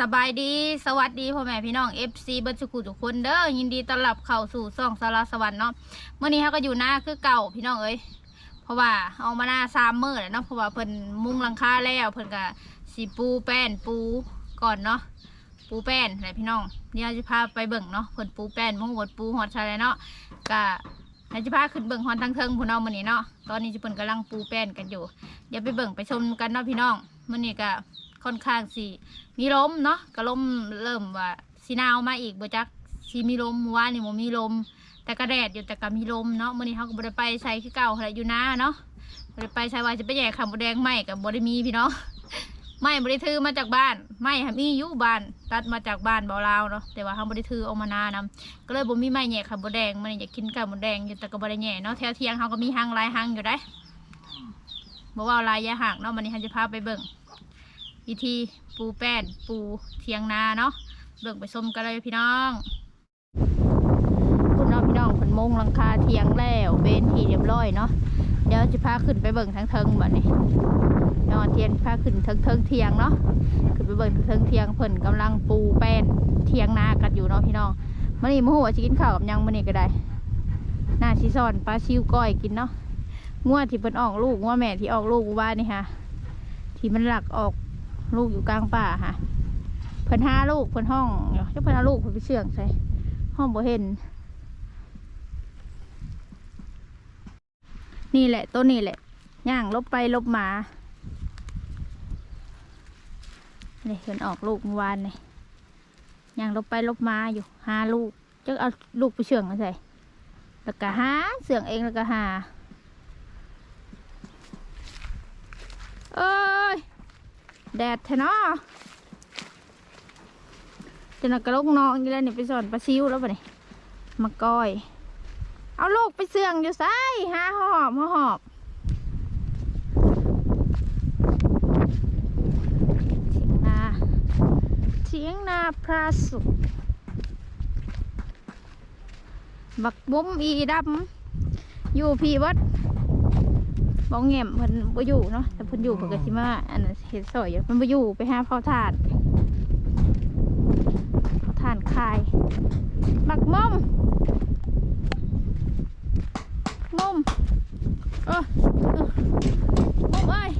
สบายดีสวัสดีพ่อแม่พี่น้อง FC เบิร์ดสุขุทุกคนเด้อยินดีต้อนรับเข้าสู่ซ่องสารสวรรค์เนาะเมื่อนี้เขาก็อยู่หน้าคือเก่าพี่น้องเอ้ยเพราะว่าเอามาหน้าสามเมอแล้วเนาะเพราะว่าเพิ่นมุงหลังคาแล้วเพิ่นก็สีปูแป้นปูก่อนเนาะปูแป้นอะไรพี่น้องเดี๋ยวจะพาไปเบิ่งเนาะเพิ่นปูแป้นมุงหดปูหอดชาเลยเนาะก็ เดี๋ยจะพาขึ้นเบิ่งฮอนทั้งเทิงพุ่นเอามื้อนี้เนาะ ตอนนี้จะเพิ่นกำลังปูแป้นกันอยู่ เดี๋ยวไปเบิ่งไปชมกันเนาะพี่น้องมื้อนี้ก็ค่อนข้างสิมีลมเนาะก็ลมเริ่มว่าสีนาวมาอีกบ่จักสีมีลมเมื่านนี่บ่มีลม แต่ก็แดดอยู่แต่ก็มีลมเนาะมื้อนี้เฮาก็บ่ได้ไปใช้คือเก่าหั่นแหละอยู่นาเนาะบ่ได้ไปใช้ว่าจะไปแย่ข่าวบ่แดงไหมก็บ่ได้มีพี่น้อง ไม้บ่ได้ถือมาจากบ้าน ไม้หามีอยู่บ้าน ตัดมาจากบ้านเบ่ลาวเนาะแต่ว่าเฮาบ่ได้ถือเอามานานำก็เลยบ่มีไม้แย่ข่าวบ่แดงมื้อนี้อยากกินข้าวบ่แดงอยู่แต่ก็บ่ได้แย่เนาะแถวเทียงเฮาก็มีหังลายหังอยู่ได้บ่ว่าลายยาหักเนาะมื้อนี้เฮาจะพาไปเบิ่งวิธีปูแป้นปูเทียงนาเนาะเบิ่งไปชมกันเลยพี่น้องคุณน้องพี่น้องผนมงหลังคาเทียงแล้วเบนทีเรียบร้อยเนาะ เดี๋ยวจะพาขึ้นไปเบิ่งทั้งเทิงแบบนี้เดี๋ยวเทียนพาขึ้นเทิงเทิงเทียงเนาะขึ้นไปเบิ่งเทิงเทียงเพิ่นกำลังปูแป้นเทียงนากันอยู่เนาะพี่น้องมื่อนี้มื่อหัวจะกินข้าวกับยังมื่อนี้ก็ได้หน้าชิซอนปลาชิวก้อยกินเนาะงัวที่เพิ่นออกลูกงัวแม่ที่ออกลูกว่านี่ค่ะที่มันหลักออกลูกอยู่กลางป่าค่ะเพิ่นห้าลูกเพิ่นห้องเดี๋ยวเพิ่นห้าลูกเพิ่นไปเชื่องใส่ห้องบ่เห็น นี่แหละต้นนี่แหละ ย่างลบไปลบมาเนี่ยเพิ่นออกลูกเมื่อวานนี่ย่างลบไปลบมาอยู่ห้าลูกจะเอาลูกไปเชื่องมาใส่แล้วก็หาเสื่องเองแล้วก็หาเอ้ยแดดแท้เนาะจะนักกระลกนองอยู่แล้วนี่ไปสอนปลาซิวแล้วปะนี่มาก้อย เอาลูกไปเสื่องอยู่ไซหาหอบหอบเถียงนาเถียงนาพระสุขบักบุ้มอีดำอยู่พีวัดบองแง่มเพิ่นบ่อยู่เนาะแต่เพิ่นอยู่เพิ่นก็สิมาอันนั้นเฮ็ดซอยอยู่มันบ่อยู่ไปหาเผาถ่านเผาถ่านคายบักม่อมม่อมเออเออม่อมเอ้ย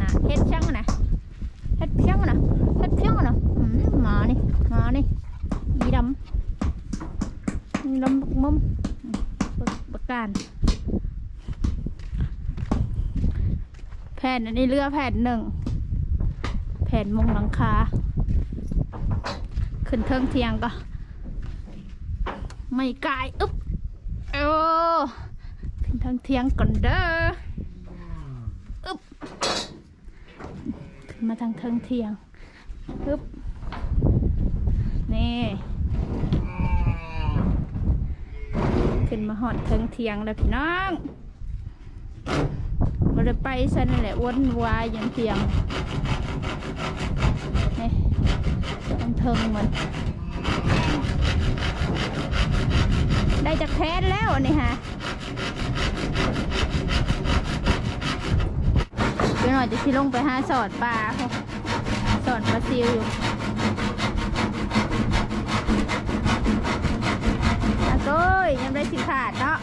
น่ะเฮ็ดช่างน่ะเฮ็ดเพียงน่ะเฮ็ดเพียงน่ะอืมหมานี่หมานี่อีดำอีดำบักม่อมอืมบักบักการ แผ่น อันนี้เรือแผ่นหนึ่ง แผ่นมุงหลังคา ขึ้นเทิงเทียงก็ ไม่กายอึ๊บเออขึ้นเทิงเทียงก่อนเด้ออึ๊บขึ้นมาทางเทิงเทียงอึ๊บนี่ขึ้นมาหอดเทิงเทียงแล้วพี่น้อง ได้ไปซะนั่นแหละวนวายอยังเพียงนี่ต้องเทิงมัน ได้จากแพทแล้วนี่ฮะเดี๋ยวหน่อยจะที่ลงไปหาสอดปลาสอดปลาซิวอยู่อาโก้ยยังได้สิขาดเนาะ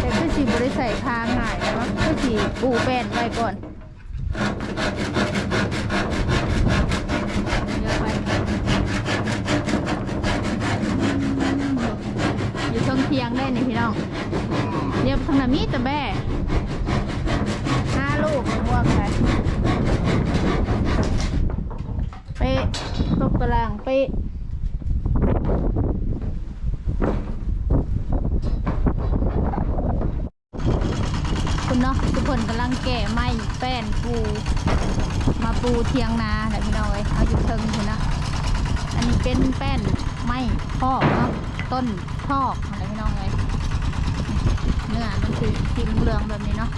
แต่คือสีบริใส่ทางง่ายเนาะคือสี ปูแป้นไว้ก่อนเดี๋ยวไปอยู่เทางเทียงได้นี่พี่น้องเดี๋ยวทางนั้นมีแต่แบ่ห้าลูกม่วงไปเป๊ะตกตารางเป๊ะ คุณเนาะทุกคนกำลัง แก่ไม้แป้นปู มาปูเทียงนาแหละพี่น้องเอ้ยเอาอยู่เทิงคุณนะอันนี้เป็นแป้นไม้พอกเนาะต้นพอกอะไรพี่น้องเอ้ยเนื้อมันคือสีเหลืองแบบนี้เนาะ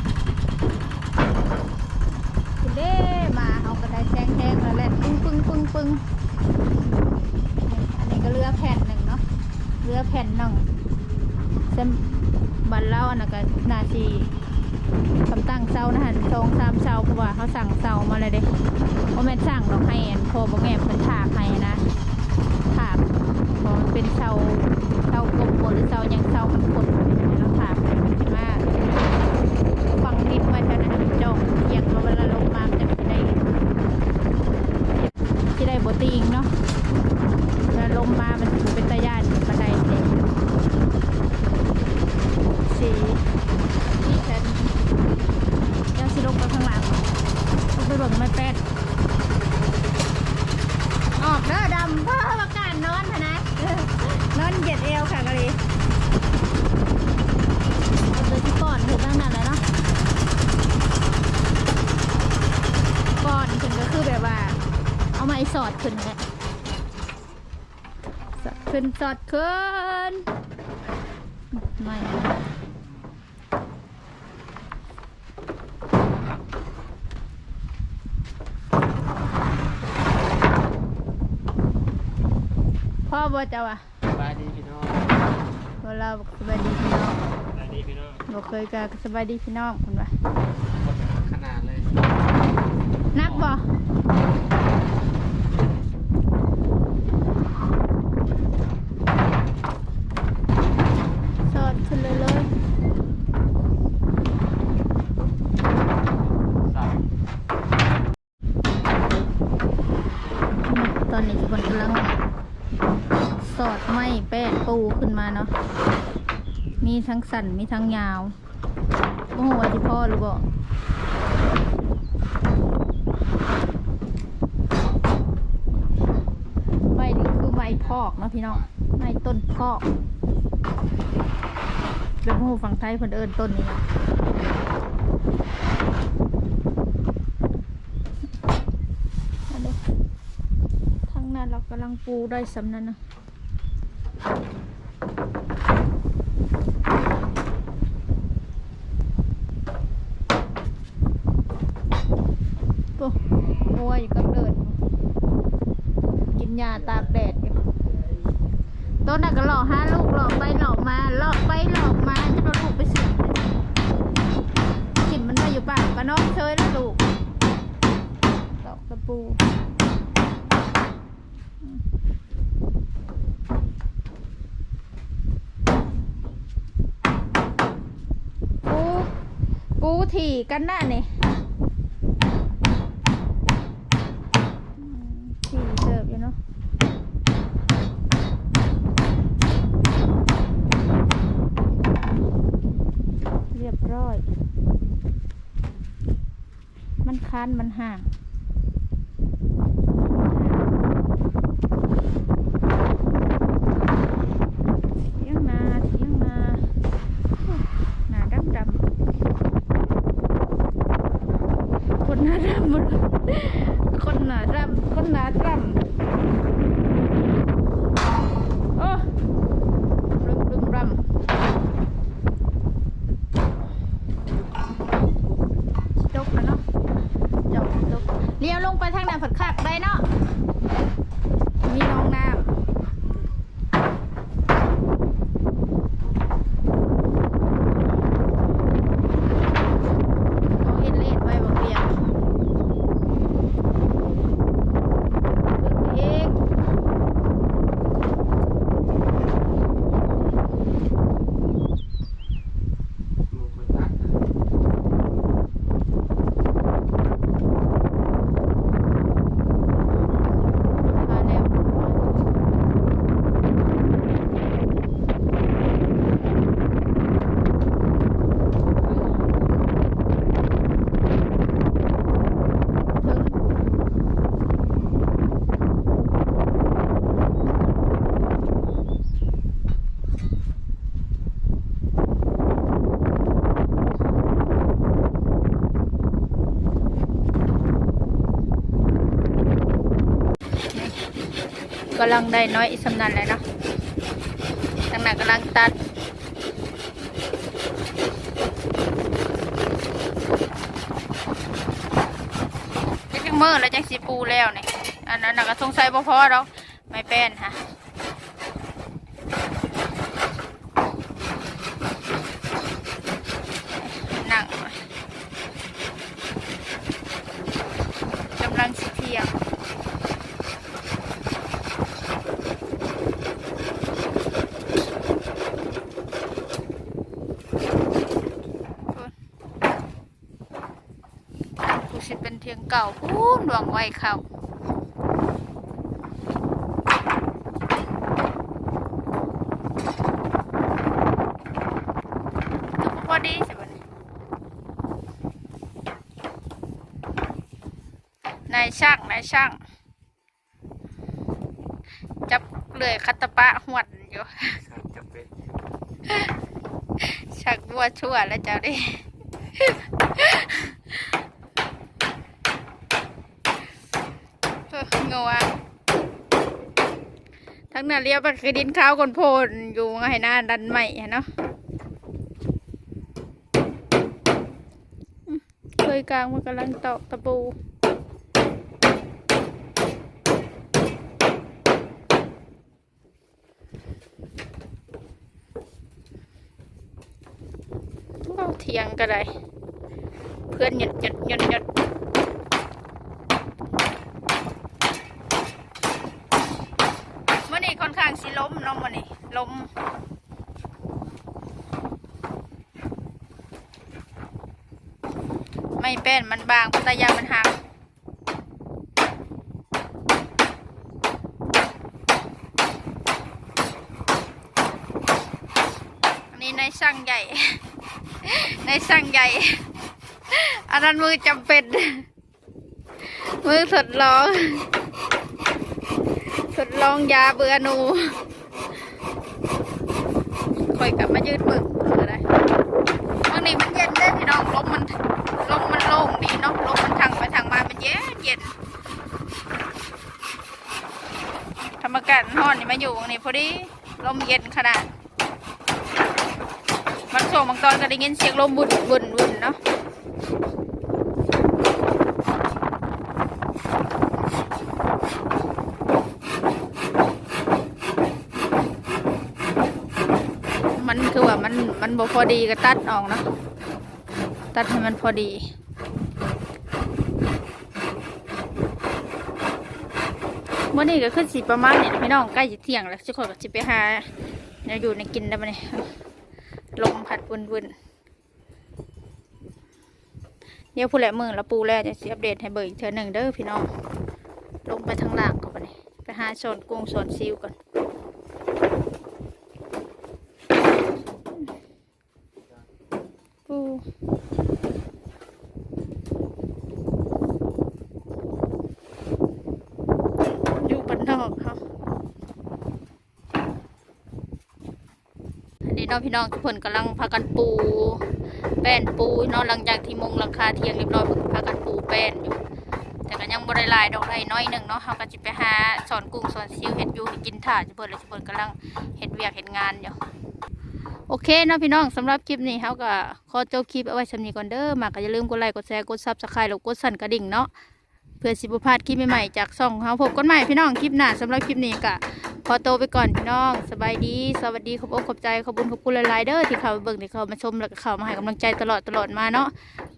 คุณเด้มาเอากระไดแทงแทงๆแล้วแหละปึ้งปึ้งปึ้งปึ้งอันนี้ก็เรือแผ่นหนึ่งเนาะเรือแผ่นนั่งเส้นบันเล่าอันนั้นก็นาที คำตั้งเสานะฮะสองสามเสาเพราะว่าเขาสั่งเสามาเลยเด้เพราะแม่สั่งดอกให้อันพอบ่แม่เป็นถากให้นะถากเพราะมันเป็นเสาเสากลมบนหรือเสาหยังเสามันกดแล้วถากมากฟังนิดไว้เท่านั้นนะจ้องเอียงมาเวลาลงมามันจะได้จะได้โบติงเนาะ แล้วลมมา มันถือเป็นตะย่านบันไดเลยสีที่ฉันยังสิลงไปข้างหลังลงไปเบิ่งไม่เป็นออกเด้อดำเพื่อประกาศนอนพะนะนอนเหยียดเอวค่ะกะลีเอาตัวที่ก่อนถึงตั้งนานแล้วเนาะก่อนถึงก็คือแบบว่า เอาไม้สอดขึ้นแหละสอดขึ้นสอดขึ้นไม่ พ่อบ่จะวะสบายดีพี่น้องเวลาบอกสบายดีพี่น้องสบายดีพี่น้องบอกเคยกันสบายดีพี่น้องคุณวะขนาดเลยนักบ่สอดขึ้นเลยเลย สาม ตอนนี้ทุกคนกำลังสอดไม้ ปูขึ้นมาเนาะ มีทั้งสั้นมีทั้งยาว โอ้โหที่พ่อหรือบ่ใบนี้คือใบพอกเนาะพี่น้องใบต้นพอกแล้วโอโหฝั่งไทยเพิ่นเอิ้นต้นนี้นะทางนั้นเรากำลังปูได้สำนันนะ โอ้วัวอยู่ก็เดิน กินยาตากแดดอยู่ต้นน่ะก็หลอกห้าลูกหลอกไปหลอกมาหลอกไปหลอกมาจะเอาลูกไปเสียบกินมันได้อยู่ป่ะก็น้องเชยแล้วลูกตอกตะปูปู ปูถี่กันหน้าเนี่ย สี่เสิร์ฟอยู่เนาะเรียบร้อย มัน คันมันห่างเที่งนาเที่ยงนาหนาดำดำคนหนาดำคนหนาดำคนหนาดำโอ้รึมรึมรำจกนะเนาะจกจกเลี้ยวลงไปทางน้ำผัดคักได้เนาะ มีน้องน้ำเขาเห็นเลดไว้บางเดียว เอก หมูคนตัก มาแล้วถึง กำลังได้น้อยสำนันเลยเนาะทางนั้นกำลังตัดจักเมื่อแล้วจักสีปูแล้วเนี่ยอันนั้นก็สงสัยบ่พอเราไม่เป็นค่ะ ทียง เก่าพูนหวังไว้เขาก็พอดีใช่ไหมนายช่างนายช่าง จับเลยคัตตะปะหวดอยู่ครับจะเป็นชักบัวชั่วแล้วเจ้าดิ เอองัว ทั้งนั้นเรียกว่าคือดินข้าวคนโพนอยู่ไงน้าดันใหม่เนาะเคยกลางมันกำลังตอกตะปูเอาเทียงก็ได้ เพื่อนหยุดหยุดหยุดหยุดมื่อนี้ ค่อนข้างสิล้มเนาะนี้ล้มไม่เป็นมันบางพัตยามันหักอันนี้ในช่างใหญ่ ในสั่งใหญ่ อันนั้นมือจำเป็น มือทดลองทดลองยาเบื่อหนู คอยกลับมายืดปึกอะไรบางนี้มันเย็นเด้อพี่น้องลมมันลมมันโล่งดีเนาะลมมันทางไปทางมามันเย็นเย็นธรรมกาศห้อนนี่มาอยู่ตรงนี้พอดีลมเย็นขนาดมันโฉมบางตอนก็ได้ยินเสียงลมบุนบุนบุนเนาะมันคือว่ามันมัน บ่พอดีก็ตัดออกเนาะตัดให้มันพอดีเมื่อนี้ก็ขึ้นสีประมาณนี้นะพี่น้องใกล้จะเที่ยงแล้วทุกคนก็จะไปหาเดี๋ยอยู่ในกินได้ไหมเนี่ยลมพัดวนวนเดี๋ยวผู้แหละมือแล้วปูแลจะสิอัปเดตให้เบิกอีกเทอหนึ่งเด้อพี่น้อง ลงไปทางล่างก่อนไปไปหาโซนกุ้งโซนซิวก่อนปู อกเขาอันนี้น้องพี่น้องทุกคนกำลังพากันปู แป้นปูเนาะหลังจากที่มุงหลังคาเทียงเรียบร้อยพากันปูแป้นอยู่ แต่ก็ยังบริลายดอกไรน้อยหนึ่งเนาะเขาก็จะไปหาสอนกุ้งสอนซิวเห็ดยูให้กินถ่าจะเปิดเลยจะเปิดกำลังเห็ดเวียกเห็ดงานอยู่โอเคนะพี่น้องสำหรับคลิปนี้เขาก็ขอจบคลิปเอาไว้สำนีก่อนเด้อมากก็อย่าลืมกดไลค์กดแชร์กดซับสไครต์แล้วกดสั่นกระดิ่งเนาะ เพื่อสิบุพลาดคลิปใหม่ๆจากช่องเขาพบกันใหม่พี่น้องคลิปหน้าสำหรับคลิปนี้กะขอโตไปก่อนพี่น้อง สบายดี สวัสดีขอบอกขอบใจขอบบุญขอบคุณหลายๆเด้อที่เขาเบิ่งที่เขามาชมแล้วก็เขามาให้กำลังใจตลอดตลอดมาเนาะ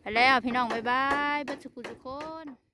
ไปแล้วพี่น้องบ๊ายบายเบัสกุลทุกคน